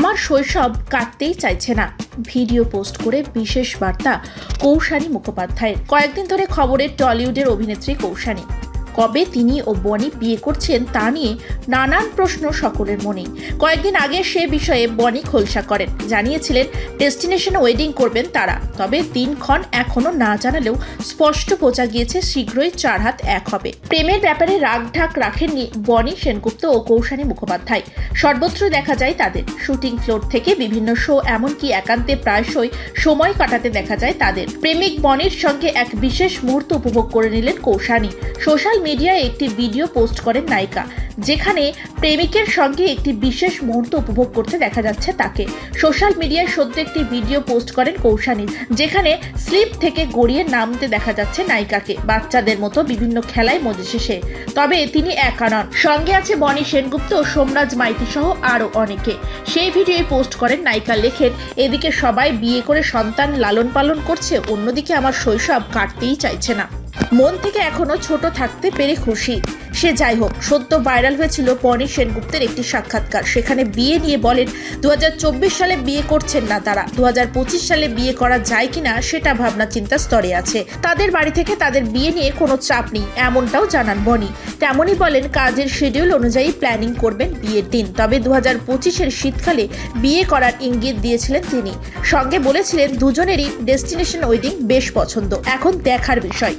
আমার শৈশব কাটতেই চাইছে না। ভিডিও পোস্ট করে বিশেষ বার্তা কৌশানী মুখোপাধ্যায়ের। কয়েকদিন ধরে খবরের টলিউডের অভিনেত্রী কৌশানী। কবে তিনি ও বনি বিয়ে করছেন তা নিয়ে নানান প্রশ্ন সকলের মনে। কয়েকদিন আগে সে বিষয়ে বনি খোলসা করেন। জানিয়েছিলেন, ডেস্টিনেশন ওয়েডিং করবেন তারা। তবে দিনক্ষণ এখনও না জানালেও স্পষ্ট বোঝা গিয়েছে, শীঘ্রই চার হাত এক হবে। প্রেমের ব্যাপারে রাগ ঢাক রাখেননি বনি সেনগুপ্ত ও কৌশানী মুখোপাধ্যায়। সর্বত্র দেখা যায় তাদের। শুটিং ফ্লোর থেকে বিভিন্ন শো, এমনকি একান্তে প্রায়শই সময় কাটাতে দেখা যায় তাদের। প্রেমিক বনির সঙ্গে এক বিশেষ মুহূর্ত উপভোগ করে নিলেন কৌশানী। সোশ্যাল মিডিয়ায় একটি ভিডিও পোস্ট করেন নায়িকা, যেখানে প্রেমিকের সঙ্গে একটি বিশেষ মুহূর্ত উপভোগ করতে দেখা যাচ্ছে তাকে। সোশ্যাল মিডিয়ায় সদ্য একটি ভিডিও পোস্ট করেন কৌশানী, যেখানে স্লিপ থেকে গড়িয়ে নামতে দেখা যাচ্ছে নায়িকাকে। বাচ্চাদের মতো বিভিন্ন খেলায় মজেছে সে। তবে তিনি একা নন। সঙ্গে আছে বনি সেনগুপ্ত ও সোমরাজ মাইতি সহ আরও অনেকে। সেই ভিডিওয় পোস্ট করেন নায়িকা, লেখেন, এদিকে সবাই বিয়ে করে সন্তান লালন পালন করছে, অন্যদিকে আমার শৈশব কাটতেই চাইছে না। মন থেকে এখনও ছোট থাকতে পেরে খুশি। সে যাই হোক, সদ্য ভাইরাল হয়েছিল পনি সেনগুপ্তের একটি সাক্ষাৎকার। সেখানে বিয়ে নিয়ে বলেন দু হাজার চব্বিশ সালে বিয়ে করছেন না তারা। দু হাজার পঁচিশ সালে বিয়ে করা যায় কিনা সেটা ভাবনা চিন্তা স্তরে আছে। তাদের বাড়ি থেকে তাদের বিয়ে নিয়ে কোনো চাপ নেই, এমনটাও জানান বনি। তেমনই বলেন, কাজের শিডিউল অনুযায়ী প্ল্যানিং করবেন বিয়ের দিন। তবে দু হাজার পঁচিশের শীতকালে বিয়ে করার ইঙ্গিত দিয়েছিলেন তিনি। সঙ্গে বলেছিলেন, দুজনেরই ডেস্টিনেশন ওয়েডিং বেশ পছন্দ। এখন দেখার বিষয়।